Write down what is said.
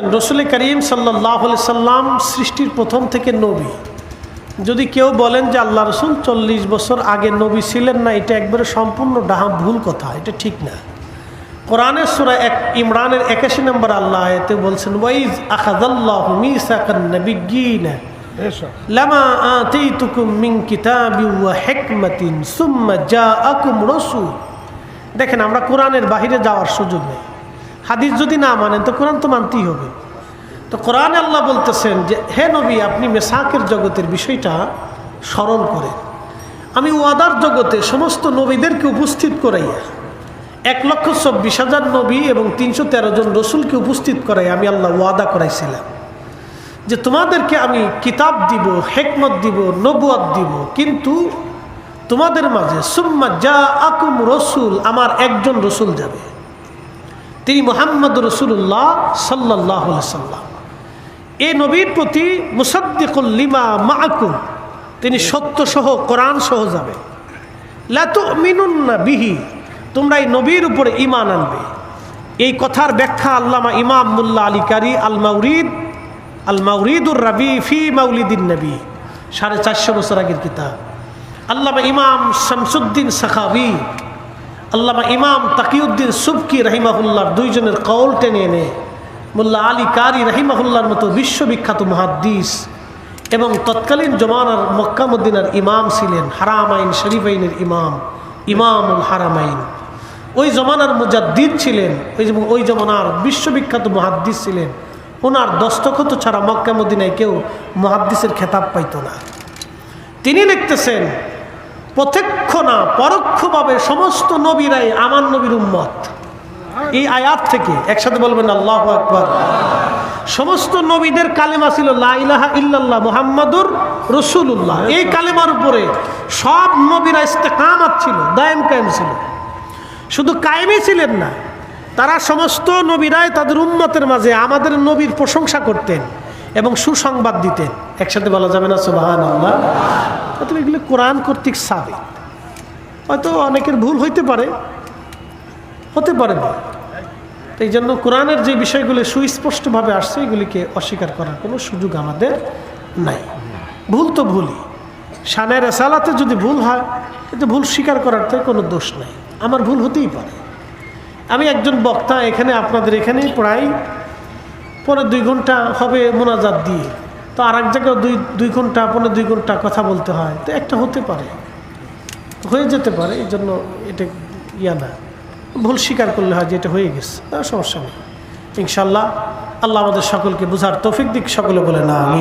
রসুল করিম সাল্লাহ সাল্লাম সৃষ্টির প্রথম থেকে নবী। যদি কেউ বলেন যে আল্লাহ রসুল চল্লিশ বছর আগে নবী ছিলেন না, এটা একবারে সম্পূর্ণ ডাহা ভুল কথা, এটা ঠিক না। কোরআনের সুরা এক, ইমরানের একাশি নম্বর আল্লাহ এতে বলছেন, ওয়াইজ আখাদাল্লাহ মিসাকান দেখেন, আমরা কোরআনের বাহিরে যাওয়ার সুযোগ নেই। হাদিস যদি না মানেন, তো কোরআন তো মানতেই হবে। তো কোরআন আল্লাহ বলতেছেন যে, হে নবী, আপনি মেসাকের জগতের বিষয়টা স্মরণ করেন। আমি ওয়াদার জগতে সমস্ত নবীদেরকে উপস্থিত করাইয়া, এক লক্ষ চব্বিশ হাজার নবী এবং তিনশো তেরো জন রসুলকে উপস্থিত করাই আমি আল্লাহ ওয়াদা করাইছিলাম। যে তোমাদেরকে আমি কিতাব দিব, হেকমত দিব নবুয়াদ দিব, কিন্তু তোমাদের মাঝে, সুম্মা যা আকুম রসুল, আমার একজন রসুল যাবে। তিনি মোহাম্মদ রসুল্লাহ সাল্লাহ সাল্লাম। এ নবীর প্রতি মুসাদ্দিকুল লিমা মাকুম, তিনি সত্যসহ কোরআন সহ যাবে। লাতু মিনুন না বিহি, তোমরা এই নবীর উপরে ইমান আনবে। এই কথার ব্যাখ্যা আল্লামা ইমাম মুল্লা আলী কারি আল মাউরিদ আল মাউরিদুর রবি ফি মাউলিদিন নবী, সাড়ে চারশো বছর আগের কিতাব। আল্লামা ইমাম শামসুদ্দিন সাখাবি আল্লামা ইমাম তাকিউদ্দিন সুবকি রহিমাহুল্লার দুইজনের কৌল টেনে এনে, মোল্লা আলী কারি রহিমাহুল্লার মতো বিশ্ববিখ্যাত মহাদ্দিস এবং তৎকালীন জমানার মক্কামুদ্দিনার ইমাম ছিলেন হারামাইন শরীফাইনের ইমাম, ইমামুল হারামাইন। ওই জমানার মুজাদ্দিদ ছিলেন, ওই ওই জমানার বিশ্ববিখ্যাত মহাদ্দিস ছিলেন। ওনার দস্তখত ছাড়া মক্কামুদ্দিনায় কেউ মহাদ্দিসের খেতাব পাইত না। তিনি লিখতেছেন প্রত্যক্ষ না পরোক্ষভাবে সমস্ত নবীরাই আমার নবীর উম্মত। এই আয়াত থেকে একসাথে বলবেন, আল্লাহ আকবর। সমস্ত নবীদের কালেমা ছিল, লা ইলাহা ইল্লাল্লাহ মুহাম্মাদুর রসুল্লাহ এই কালেমার উপরে সব নবীরা ইস্তেকামাত ছিল, দায়েম কায়েম ছিল। শুধু কায়েমই ছিলেন না, তারা সমস্ত নবীরাই তাদের উম্মতের মাঝে আমাদের নবীর প্রশংসা করতেন এবং সুসংবাদ দিতেন। একসাথে বলা যাবে না সুবাহান আল্লাহ অতএব এগুলো কোরআন কর্তৃক সাবে। হয়তো অনেকের ভুল হইতে পারে, হতে পারে না। এই জন্য কোরআনের যে বিষয়গুলো সুস্পষ্টভাবে আসছে, এগুলিকে অস্বীকার করার কোনো সুযোগ আমাদের নাই। ভুল তো ভুলই। সানের এসালাতে যদি ভুল হয়, এতে ভুল স্বীকার করার তো কোনো দোষ নাই। আমার ভুল হতেই পারে। আমি একজন বক্তা, এখানে আপনাদের এখানেই প্রায় পরে দুই ঘণ্টা হবে মোনাজাত দিয়ে। তো আর এক জায়গায় দুই দুই ঘণ্টা পনেরো দুই ঘণ্টা কথা বলতে হয়। তো একটা হতে পারে। হয়ে যেতে পারে, এই জন্য এটা ইয়া না। ভুল স্বীকার করলে হয় যে এটা হয়ে গেছে। তার সমস্যা নেই। ইনশাল্লাহ আল্লাহ আমাদের সকলকে বোঝার তৌফিক দিক, সকলে বলে না আমি